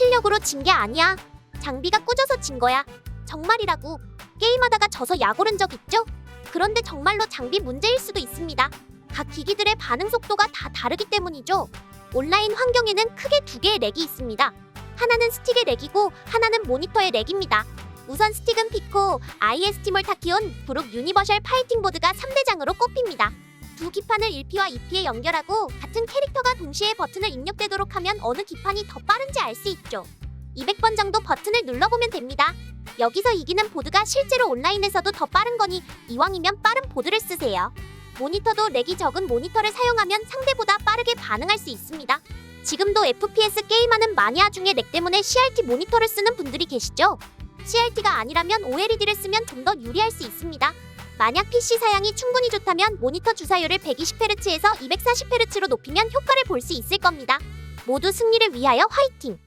실력으로 진 게 아니야. 장비가 꾸져서 진 거야. 정말이라고. 게임하다가 져서 약 오른 적 있죠? 그런데 정말로 장비 문제일 수도 있습니다. 각 기기들의 반응 속도가 다 다르기 때문이죠. 온라인 환경에는 크게 두 개의 렉이 있습니다. 하나는 스틱의 렉이고 하나는 모니터의 렉입니다. 우선 스틱은 피코, IS티몰 타키온, 브룩 유니버셜 파이팅 보드가 3대장으로 꼽힙니다. 두 기판을 1P와 2P에 연결하고 같은 캐릭터가 동시에 버튼을 입력되도록 하면 어느 기판이 더 빠른지 알 수 있죠. 200번 정도 버튼을 눌러보면 됩니다. 여기서 이기는 보드가 실제로 온라인에서도 더 빠른 거니 이왕이면 빠른 보드를 쓰세요. 모니터도 렉이 적은 모니터를 사용하면 상대보다 빠르게 반응할 수 있습니다. 지금도 FPS 게임하는 마니아 중에 렉 때문에 CRT 모니터를 쓰는 분들이 계시죠? CRT가 아니라면 OLED를 쓰면 좀 더 유리할 수 있습니다. 만약 PC 사양이 충분히 좋다면 모니터 주사율을 120Hz에서 240Hz로 높이면 효과를 볼 수 있을 겁니다. 모두 승리를 위하여 화이팅!